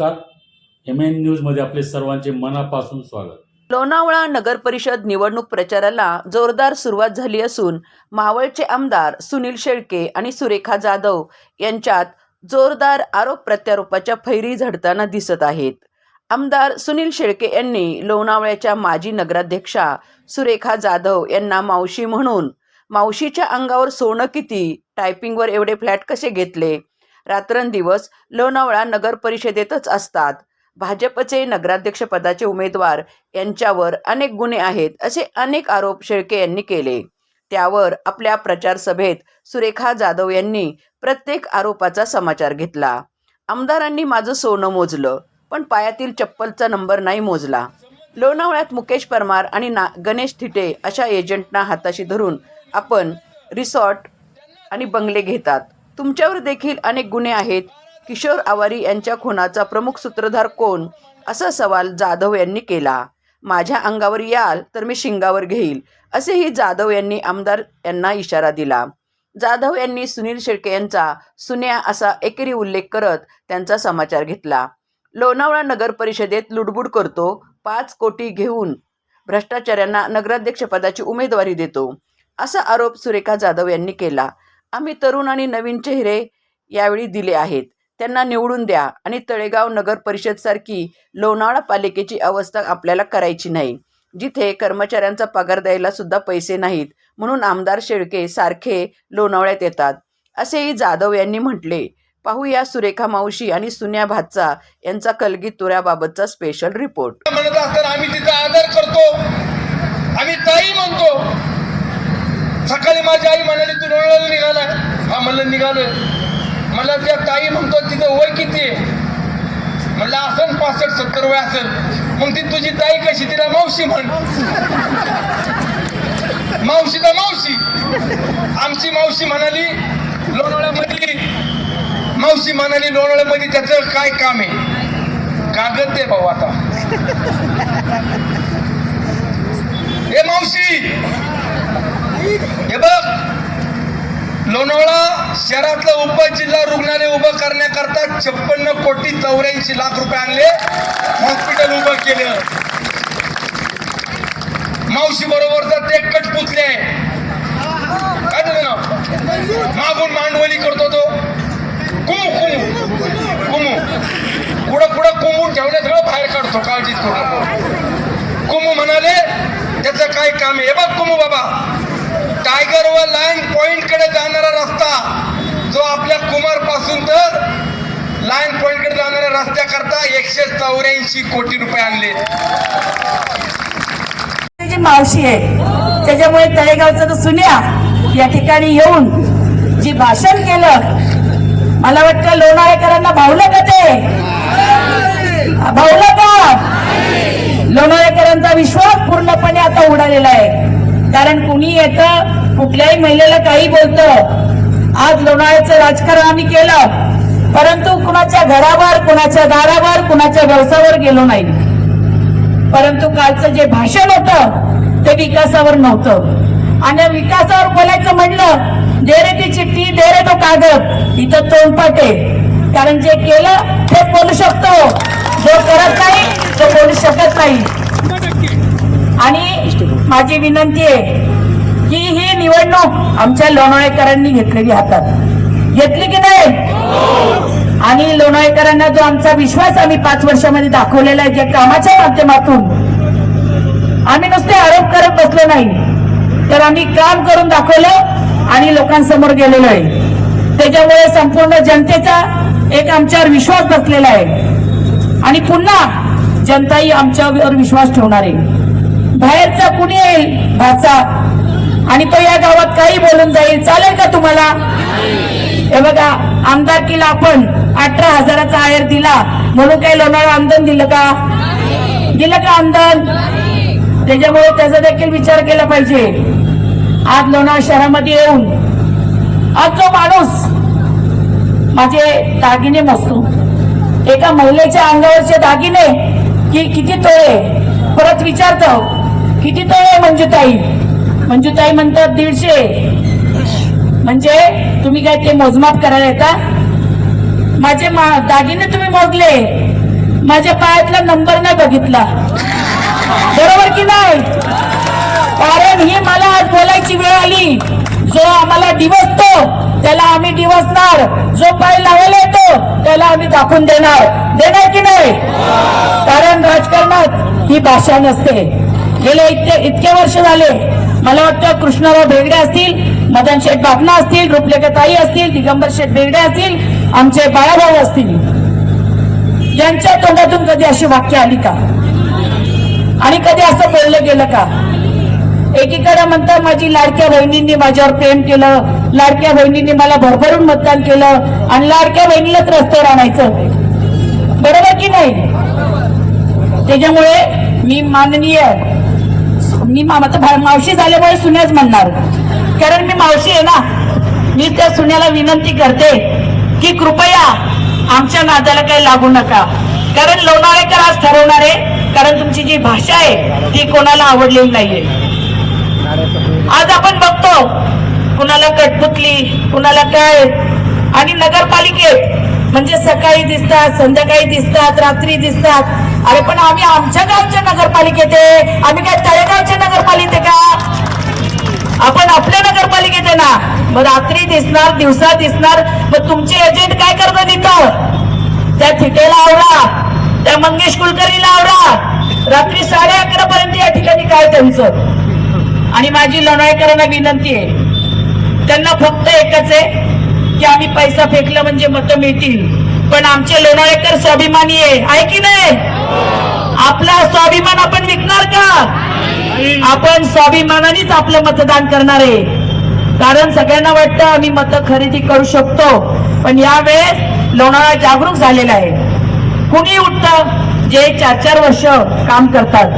नमस्कार. M N न्यूजमध्ये आपले सर्वांचे मनापासून स्वागत. लोणावळा नगर परिषद निवडणूक प्रचाराला जोरदार सुरुवात झाली असून मावळचे आमदार सुनील शेळके आणि सुरेखा जाधव यांच्यात जोरदार आरोप प्रत्यारोपाच्या फैरी झडताना दिसत आहेत. आमदार सुनील शेळके यांनी लोणावळ्याच्या माजी नगराध्यक्षा सुरेखा जाधव यांना मावशी म्हणून मावशीच्या अंगावर सोनं किती टायपिंगवर एवढे फ्लॅट कसे घेतले? रात्रंदिवस लोणावळा नगर परिषदेतच असतात. भाजपचे नगराध्यक्षपदाचे उमेदवार यांच्यावर अनेक गुन्हे आहेत असे अनेक आरोप शेळके यांनी केले. त्यावर आपल्या प्रचार सभेत सुरेखा जाधव यांनी प्रत्येक आरोपाचा समाचार घेतला. आमदारांनी माझं सोनं मोजलं पण पायातील चप्पलचा नंबर नाही मोजला. लोणावळ्यात मुकेश परमार आणि ना गणेश थिटे अशा एजंटना हाताशी धरून आपण रिसॉर्ट आणि बंगले घेतात. तुमच्यावर देखील अनेक गुन्हे आहेत. किशोर आवारी यांच्या खुनाचा प्रमुख सूत्रधार कोण? असा सवाल जाधव यांनी केला. माझ्या अंगावर याल तर मी शिंगावर घेईल असेही जाधव यांनी आमदार यांना इशारा दिला. जाधव यांनी सुनील शेळके यांचा सुन्या असा एकेरी उल्लेख करत त्यांचा समाचार घेतला. लोणावळा नगर परिषदेत लुडबुड करतो पाच कोटी घेऊन भ्रष्टाचाऱ्यांना नगराध्यक्षपदाची उमेदवारी देतो असा आरोप सुरेखा जाधव यांनी केला. आम्ही तरुण आणि नवीन चेहरे यावेळी दिले आहेत. त्यांना निवडून द्या आणि तळेगाव नगर परिषदसारखी लोणावळा पालिकेची अवस्था आपल्याला करायची नाही. जिथे कर्मचाऱ्यांचा पगार द्यायला सुद्धा पैसे नाहीत म्हणून आमदार शेळके सारखे लोणावळ्यात येतात. असेही जाधव यांनी म्हटले. पाहूया सुरेखा मावशी आणि सुन्या भातचा यांचा कलगी तुऱ्याबाबतचा स्पेशल रिपोर्ट म्हणत असताना आम्ही तिचा आदर करतो. आम्ही ताई म्हणतो. सकाळी माझी आई म्हणाली तू लोणावळ्याला निघालाय हा म्हणलं निघालोय. मला त्या ताई म्हणतो तिचं वय किती म्हणलं असन पासष्ट सत्तर वय असेल मग ती तुझी ताई कशी? तिला मावशी म्हण. मावशी तर मावशी. आमची मावशी म्हणाली लोणावळ्यामधली मावशी म्हणाली लोणावळ्यामध्ये त्याचं काय काम आहे? कागद दे भाऊ आता. हे मावशी. हे बघ. लोणावळा शहरातलं उपजिल्हा रुग्णालय उभं करण्याकरता छप्पन्न कोटी चौऱ्याऐंशी लाख रुपये आणले. हॉस्पिटल उभं केलं. मावशी बरोबरचा ते कटपुतले काय त्याचं नाव? मागून मांडवली करतो तो. कुमू कुमू. कुमू. पुढं कुठं कुंबून ठेवले सगळं बाहेर काढतो काळजीच करू नको. कुमू म्हणाले त्याचं काय काम आहे? हे बघ कुमू बाबा. टायगर व लाईन पॉइंटकडे जाणारा रस्ता जो आपल्या कुमारपासून तर लाईन पॉइंटकडे जाणाऱ्या रस्त्याकरता एकशे चौऱ्याऐंशी कोटी रुपये आणले. जी मावशी आहे त्याच्यामुळे तळेगावचा तो सुन्या या ठिकाणी येऊन जी भाषण केलं मला वाटतं लोणाळेकरांना भावलं का ते? भावलं का? लोणाळेकरांचा विश्वास पूर्णपणे आता उडालेला आहे. कारण कुणी येतं कुठल्याही महिलेला काही बोलतं. आज लोणाळ्याचं राजकारण आम्ही केलं. परंतु कुणाच्या घरावर कुणाच्या दारावर कुणाच्या वळसावर गेलो नाही. परंतु कालचं जे भाषण होतं ते विकासावर नव्हतं. आणि विकासावर बोलायचं म्हणलं दे रे ती चिठ्ठी दे रे तो कागद इथं तोंडपाट आहे कारण जे केलं ते बोलू शकतो. जो करत नाही तो बोलू शकत नाही. आणि माझी विनंती आहे निवडणूक आमच्या लोणावळेकरांनी घेतलेली हातात. घेतली की नाही? आणि लोणावळेकरांना जो आमचा विश्वास आम्ही पाच वर्षामध्ये दाखवलेला आहे ज्या कामाच्या माध्यमातून आम्ही नुसते आरोप करत बसलो नाही तर आम्ही काम करून दाखवलं आणि लोकांसमोर गेलेलो आहे. त्याच्यामुळे संपूर्ण जनतेचा एक आमच्यावर विश्वास बसलेला आहे. आणि पुन्हा जनताही आमच्यावर विश्वास ठेवणार आहे. बाहेरचा कुणी येईल? भाचा आणि तो या गावात काही बोलून जाईल. चालेल का तुम्हाला? हे बघा आमदारकीला आपण अठरा हजाराचा आयर दिला. म्हणून काही लोणावळा आमदन दिलं का? दिलं का आमदन त्याच्यामुळे त्याचा देखील विचार केला पाहिजे. आज लोणावळा शहरामध्ये येऊन आज जो माणूस माझे दागिने मोजतो. एका महिलेच्या अंगावरचे दागिने की किती तोळे? परत विचारतो किती तोळे म्हणजे ताई मंजूताई म्हणतात दीडशे. म्हणजे तुम्ही काय ते मोजमाप करायला येता? माझे मा- दागिने तुम्ही मोजले. माझ्या पायातला नंबर नाही बघितला. बरोबर की नाही? कारण ही मला आज बोलायची वेळ आली. जो आम्हाला दिवसतो त्याला आम्ही दिवसणार. जो पाय लावायला येतो त्याला आम्ही दाखवून देणार. देणार की नाही? कारण राजकारणात ही भाषा नसते. गेले इतके इतके वर्ष झाले. मला वाटतं कृष्णराव बेगडे असतील मदन शेठ बापना असतील रुपलेखा ताई असतील दिगंबर शेठ बेगडे असतील आमचे बाळाभाऊ असतील. यांच्या तोंडातून कधी अशी वाक्य आली का? आणि कधी असं बोललं गेलं का? एकीकडे म्हणतात माझी लाडक्या बहिणींनी माझ्यावर प्रेम केलं लाडक्या बहिणींनी मला भरभरून मतदान केलं आणि लाडक्या बहिणीलाच रस्त्यावर आणायचं बरोबर की नाही? त्याच्यामुळे मी माननीय मी मामाचं मावशी झाल्यामुळे सुन्याच म्हणणार. कारण मी मावशी आहे ना मी त्या सुन्याला विनंती करते की कृपया आमच्या नादाला काही लागू नका. कारण लोणावळेकर आज ठरवणार आहे कारण तुमची जी भाषा आहे ती कोणाला आवडलेली नाहीये. आज आपण बघतो कुणाला कटपुतली कुणाला काय आणि नगरपालिकेत म्हणजे सकाळी दिसतात संध्याकाळी दिसतात रात्री दिसतात. अरे पण आम्ही आमच्या गावच्या नगरपालिकेत आहे आम्ही काय का आपल्या नगरपालिकेत आहे ना. मग रात्री दिसणार दिवसा दिसणार मग तुमचे एजंट काय करतात इथं? त्या थिटेला आवडा त्या मंगेश कुलकर्णीला आवडा रात्री साडे अकरा पर्यंत या ठिकाणी काय त्यांचं? आणि माझी लढाईकरांना विनंती आहे त्यांना फक्त एकच आहे की आम्ही पैसा फेकला म्हणजे मतं मिळतील. पण आमचे लोणाळेकर स्वाभिमानी आहे. आहे की नाही? आपला स्वाभिमान आपण विकणार का? आपण स्वाभिमानानेच आपलं मतदान करणार आहे. कारण सगळ्यांना वाटतं आम्ही मतं खरेदी करू शकतो. पण यावेळेस लोणाळा जागरूक झालेला आहे. कुणी उठतं? जे चार चार वर्ष काम करतात.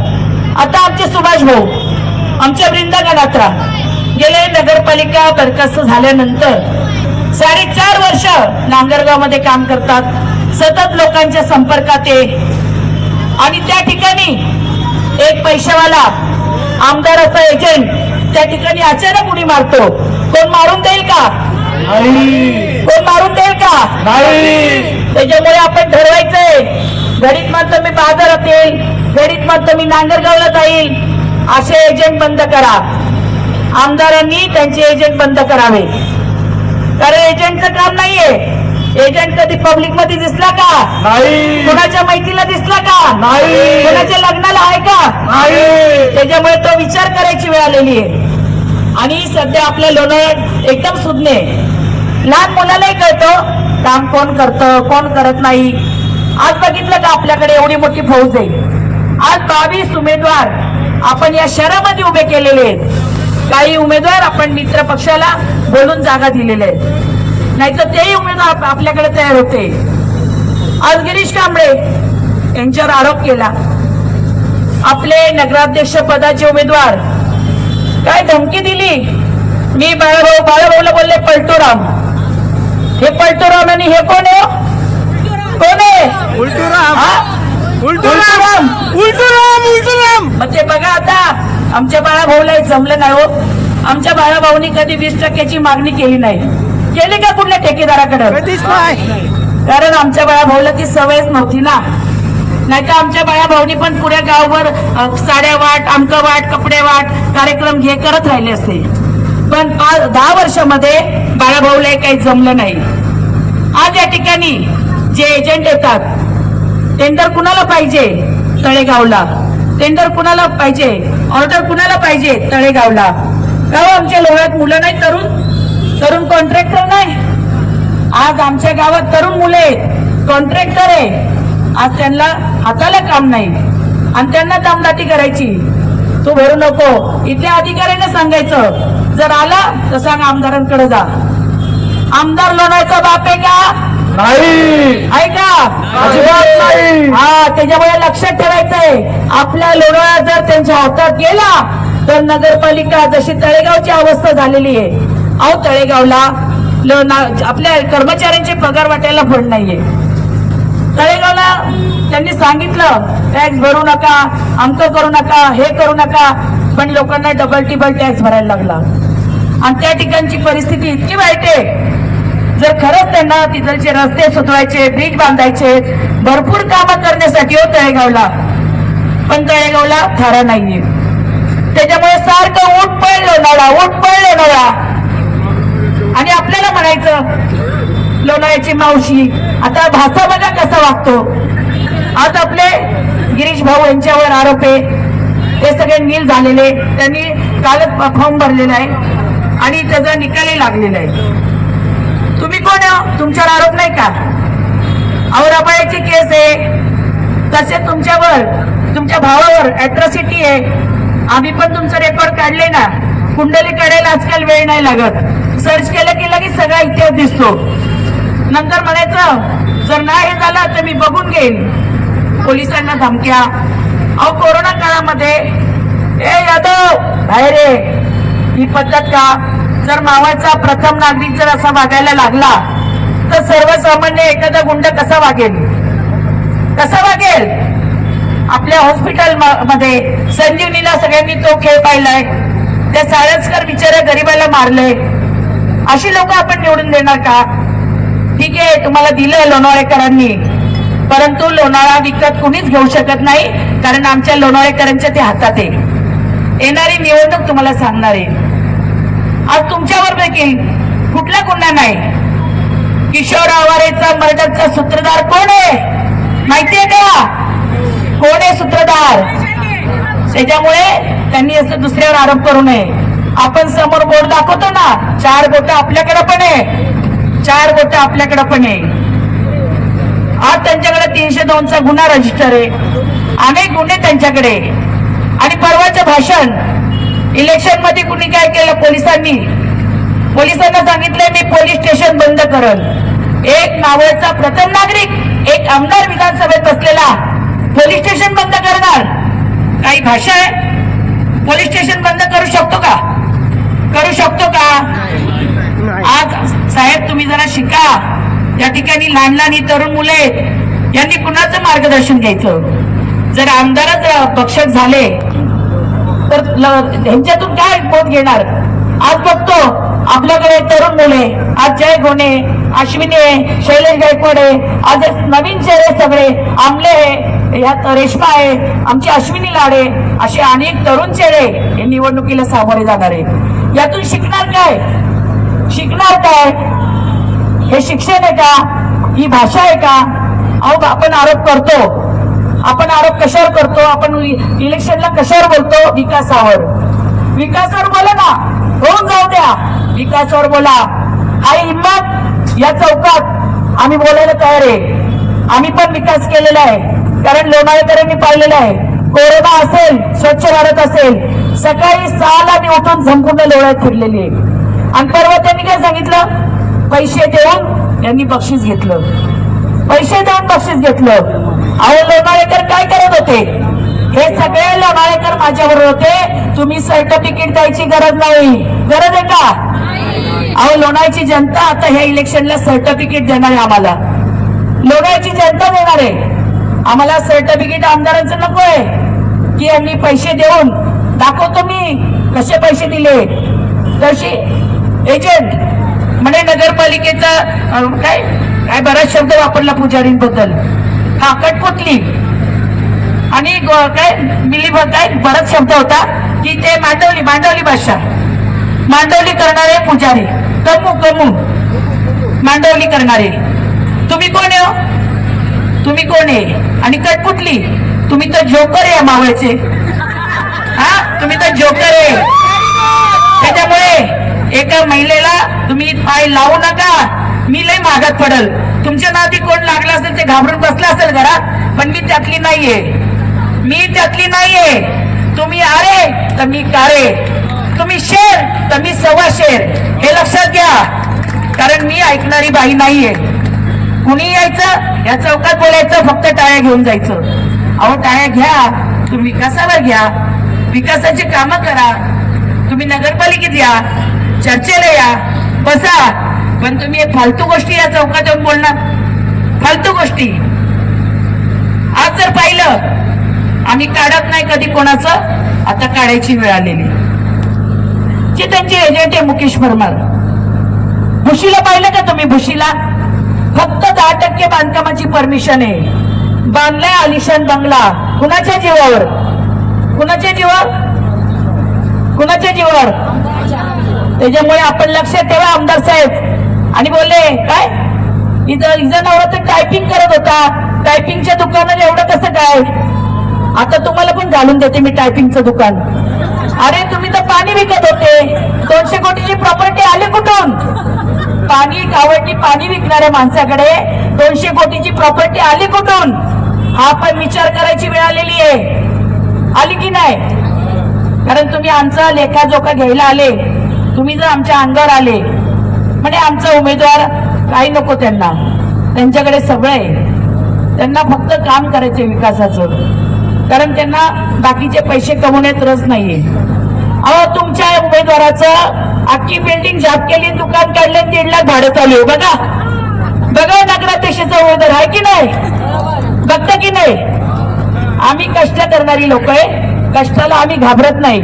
आता आमचे सुभाष भाऊ आमच्या वृंदागणात्रा गेले नगरपालिका बरखास्त झाल्यानंतर साडेचार वर्ष नांगरगावमध्ये काम करतात. सतत लोकांच्या संपर्कात आहे. आणि त्या ठिकाणी एक पैशावाला आमदाराचा एजंट त्या ठिकाणी अचानक उडी मारतो. कोण मारून देईल का? कोण मारून देईल का? त्याच्यामुळे आपण ठरवायचंय. घडीत म्हणतो मी बाजारात येईल. घडीत म्हणतो मी नांगरगावला जाईल. असे एजंट बंद करा. आमदारांनी त्यांचे एजंट बंद करावे. कारण एजंटचं काम नाहीये. एजंट कधी पब्लिकमध्ये दिसला का? कोणाच्या मैत्रीला दिसला का? नाही. कोणाच्या लग्नाला आहे का? त्याच्यामुळे तो विचार करायची वेळ आलेली आहे. आणि सध्या आपल्या लोणावळ्यात एकदम सुज्ञ आहे. लहान मुलालाही कळतं काम कोण करतं कोण करत नाही. आज बघितलं का आपल्याकडे एवढी मोठी फौज आहे? आज बावीस उमेदवार आपण या शहरामध्ये उभे केलेले आहेत. काही उमेदवार आपण मित्र पक्षाला बोलून जागा दिलेल्या आहेत. नाहीतर तेही उमेदवार आप- आपल्याकडे तयार होते. आज गिरीश कांबळे यांच्यावर आरोप केला. आपले नगराध्यक्ष पदाचे उमेदवार काय धमकी दिली? मी बाळाभाऊ बाळाभाऊला बोलले पलटूराम. हे पलटूराम आणि हे कोण आहे हो? कोण आहे? हा? उलटूराम. मग ते बघा आता आमच्या बाळाभाऊला जमलं नाही हो. आमच्या बाळाभाऊनी कधी वीस टक्क्याची मागणी केली नाही. केली का कुठल्या ठेकेदाराकडे कारण आमच्या बाळाभाऊला ती सवयच नव्हती ना. नाही तर आमच्या बाळाभाऊनी पण पुऱ्या गावभर अ, साड्या वाट आमक वाट कपडे वाट कार्यक्रम घे करत राहिले असते पण पाच दहा वर्षामध्ये बाळाभाऊला काही जमलं नाही. आज या ठिकाणी जे एजंट येतात टेंडर कुणाला पाहिजे? तळेगावला. टेंडर कुणाला पाहिजे? ऑर्डर कुणाला पाहिजे? तळेगावला. का हो आमच्या लोह्यात मुलं नाही तरुण. तरुण कॉन्ट्रॅक्टर नाही. आज आमच्या गावात तरुण मुले कॉन्ट्रॅक्टर आहे. आज त्यांना हाताला काम नाही. आणि त्यांना दमदाटी करायची. तू भरू नको. इथल्या अधिकाऱ्याने सांगायचं. जर आला तर सांग आमदारांकडे जा. आमदार लोणायचा बाप आहे का? आहे का? अजिबात नाही. हा त्याच्यामुळे लक्षात ठेवायचंय. आपल्या लोणावळा जर त्यांच्या हातात गेला तर नगरपालिका जशी तळेगावची अवस्था झालेली आहे. अहो तळेगावला आपल्या कर्मचाऱ्यांचे पगार वाटायला फंड नाहीये. तळेगावला त्यांनी सांगितलं टॅक्स भरू नका अंक करू नका हे करू नका. पण लोकांना डबल टिबल टॅक्स भरायला लागला. आणि त्या ठिकाणची परिस्थिती इतकी वाईट आहे. जर खरंच त्यांना तिथलचे रस्ते सुधवायचे ब्रिज बांधायचे भरपूर कामं करण्यासाठी हो तळेगावला. पण तळेगावला थारा नाहीये. त्याच्यामुळे सारखं उठ पळ लोणावळा उठ पळ लोणावळा आणि आपल्याला म्हणायचं लोणायाची मावशी आता भाषा बघा कसा वागतो. आज आपले गिरीश भाऊ यांच्यावर आरोप आहे. ते सगळे नील झालेले त्यांनी कालच फॉर्म भरलेला आहे. आणि त्याचा निकालही लागलेला आहे. तुम्ही कोण हो? तुमच्यावर आरोप नाही का? औराबाईची केस आहे. तसे तुमच्यावर तुमच्या भावावर अॅट्रॉसिटी आहे. आम्ही पण तुमचं रेकॉर्ड काढले ना. कुंडली काढायला आजकाल वेळ नाही लागत. सर्च केलं की लगेच सगळा इतिहास दिसतो. नंतर म्हणायचं जर नाही हे झालं तर मी बघून घेईन. पोलिसांना धमक्या. अहो कोरोना काळामध्ये ए यादव बाहेर ये. ही पद्धत का? जर मावाचा प्रथम नागरिक जर असा वागायला लागला तर सर्वसामान्य एखादा गुंड कसा वागेल? कसा वागेल? आपल्या हॉस्पिटलमध्ये संजीवनीला सगळ्यांनी तो खेळ पाहिलाय. त्या साळसकर बिचाऱ्या गरीबाला मारलंय. अशी लोक आपण निवडून देणार का? ठीक आहे तुम्हाला दिलं लोणावळेकरांनी. परंतु लोणावळा विकत कुणीच घेऊ शकत नाही कारण आमच्या लोणावळेकरांच्या ते हातात आहे. येणारी निवडणूक तुम्हाला सांगणार आहे. आज तुमच्यावर देखील कुठला गुन्हा नाही? किशोर आवारेचा मर्डरचा सूत्रधार कोण आहे? माहितीये का? कोण आहे सूत्रधार? त्याच्यामुळे त्यांनी असं दुसऱ्यावर आरोप करू नये. आपण समोर बोर्ड दाखवतो ना चार बोट आपल्याकडे पण आहे. चार बोट आपल्याकडे पण आहे. आज त्यांच्याकडे तीनशे दोनचा गुन्हा रजिस्टर आहे. अनेक गुन्हे त्यांच्याकडे आणि परवाचं भाषण इलेक्शनमध्ये कुणी काय केलं पोलिसांनी? पोलिसांना सांगितलंय मी पोलीस स्टेशन बंद करल एक नावळचा प्रथम नागरिक एक आमदार विधानसभेत बसलेला. पोलीस स्टेशन बंद करणार. काही भाषा आहे? पोलीस स्टेशन बंद करू शकतो का? करू शकतो का? आज साहेब तुम्ही जरा शिका. या ठिकाणी लहान लहान ही तरुण मुले आहेत. यांनी कुणाचं मार्गदर्शन घ्यायचं? जर आमदारच पक्षक झाले तर ह्यांच्यातून काय पोट घेणार? आज बघतो आपल्याकडे तरुण मुले आज जय गोणे अश्विनी आहे शैलेश गायकवाड आहे. आज नवीन चेहरे सगळे आमले यात रेश्मा आहे आमची अश्विनी लाडे असे अनेक तरुण चेहरे हे निवडणुकीला सामोरे जाणार आहे यातून शिकणार काय? शिकणार काय? हे शिक्षण आहे का? ही भाषा आहे का? अहो आपण आरोप करतो. आपण आरोप कशावर करतो? आपण इलेक्शनला कशावर बोलतो? विकासावर. विकासावर बोला ना. होऊन जाऊ द्या. विकासावर बोला. आई हिंमत या चौकात आम्ही बोलायला तयार आहे. आम्ही पण विकास केलेला आहे. कारण लोणाळेकरांनी पाहिलेला आहे. कोरोना असेल स्वच्छ भारत असेल सकाळी सहाला मी उठून संपूर्ण लोळ्यात फिरलेली आहे. आणि परवा त्यांनी काय सांगितलं? पैसे देऊन यांनी बक्षीस घेतलं. पैसे देऊन बक्षीस घेतलं. अहो लोणाळेकर काय करत होते? हे सगळे लोणाळेकर माझ्याबरोबर होते. तुम्ही सर्टिफिकेट द्यायची गरज नाही. गरज आहे का? अहो लोणाळची जनता आता ह्या इलेक्शनला सर्टिफिकेट देणार आहे आम्हाला. लोणाळ्याची जनता देणार आहे. आम्हाला सर्टिफिकेट आमदारांचं नको आहे. की यांनी पैसे देऊन दाखवतो मी. कसे पैसे दिले? तशी एजंट म्हणे नगरपालिकेचा काय काय बराच शब्द वापरला पुजारींबद्दल. हा कटपुतली आणि काय मिली काय बराच शब्द होता की ते मांडवली मांडवली भाषा. मांडवली करणारे पुजारी. कमू कमू मांडवली करणारे. तुम्ही कोण आहे हो? तुम्ही कोण आहे? आणि कटपुतली तुम्ही तर जोकर आहे मावळचे हा? तुम्ही तर जोकर आहे. त्याच्यामुळे एका महिलेला तुम्ही पाय लावू नका. मी लय मागात पडल. तुमच्या नाती कोण लागला असेल ते घाबरून बसला असेल घरात पण मी त्यातली नाहीये. मी त्यातली नाहीये. तुम्ही आरे तर मी कारे तुम्ही शेर तर मी सव्वा शेर. हे लक्षात घ्या. कारण मी ऐकणारी बाई नाहीये. कुणी यायचं? या चौकात बोलायचं फक्त टाळ्या घेऊन जायचं. अहो टाळ्या घ्या. तुम्ही विकासावर घ्या? विकासाची कामं करा. तुम्ही नगरपालिकेत या चर्चेला या बसा. पण तुम्ही फालतू गोष्टी या चौकात येऊन बोलणार. फालतू गोष्टी. आज जर पाहिलं आम्ही काढत नाही कधी कोणाचं आता काढायची वेळ आलेली. जे त्यांचे एजंट आहे मुकेश परमार. भुशीला पाहिलं का तुम्ही भुशीला? फक्त दहा टक्के बांधकामाची परमिशन आहे. बांधलाय आलिशान बंगला. कुणाच्या जीवावर? कुणाच्या जीवावर? कुणाच्या जीवावर? त्याच्यामुळे आपण लक्षात ठेवा आमदार साहेब. आणि बोलले काय? इथं इथं नवरा तर टायपिंग करत होता. टायपिंगच्या दुकानात एवढं कसं काय? आता तुम्हाला पण घालून देते मी टायपिंगचं दुकान. अरे तुम्ही तर पाणी विकत होते. दोनशे कोटीची प्रॉपर्टी आली कुठून? पाणी कावडनी पाणी विकणाऱ्या माणसाकडे दोनशे कोटीची प्रॉपर्टी आली कुठून? हा पण विचार करायची वेळ आलेली आहे. आली की नाही? कारण तुम्ही आमचा लेखाजोखा घ्यायला आले. तुम्ही जर आमच्या अंगावर आले म्हणजे आमचा उमेदवार काही नको त्यांना. त्यांच्याकडे सगळं आहे. त्यांना फक्त काम करायचे विकासाचं. कारण त्यांना बाकीचे पैसे कमवण्यात रस नाहीये. अहो तुमच्या उमेदवाराचं अख्खी बिल्डिंग झाप केली दुकान काढले दीड लाख भाडं चालू आहे. बघा. बघा नगराध्यक्षाचा उमेदवार आहे की नाही? बघता की नाही? आम्ही कष्ट करणारी लोक आहे. कष्टाला आम्ही घाबरत नाही.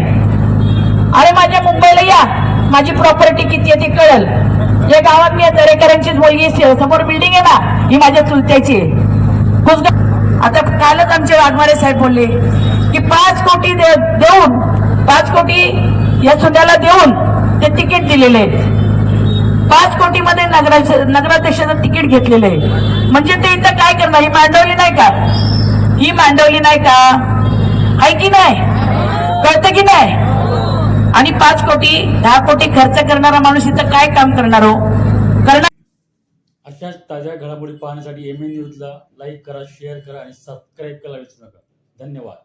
अरे माझ्या मुंबईला या. माझी प्रॉपर्टी किती आहे ती कळल. या गावात मी दरेकरांचीच मुलगी आहे, समोर बिल्डिंग आहे ना ही माझ्या चुलत्याची आहे. आता कालच आमचे वाघमारे साहेब बोलले की पाच कोटी दे- देऊन पाच कोटी या सुन्याला देऊन ते तिकीट दिलेले पाच कोटी मध्ये नगराध्यक्षाचं तिकीट घेतलेलं आहे. म्हणजे ते इथं काय करणार? ही मांडवली नाही का? ही मांडवली नाही का? आहे की नाही? कळतं की नाही? आणि पाच कोटी दहा कोटी खर्च करणारा माणूस इथं काय काम करणार हो? करणार अशाच ताज्या घडामोडी पाहण्यासाठी एम एन न्यूजला लाईक करा शेअर करा आणि सबस्क्राईब करायला विसरू नका. धन्यवाद.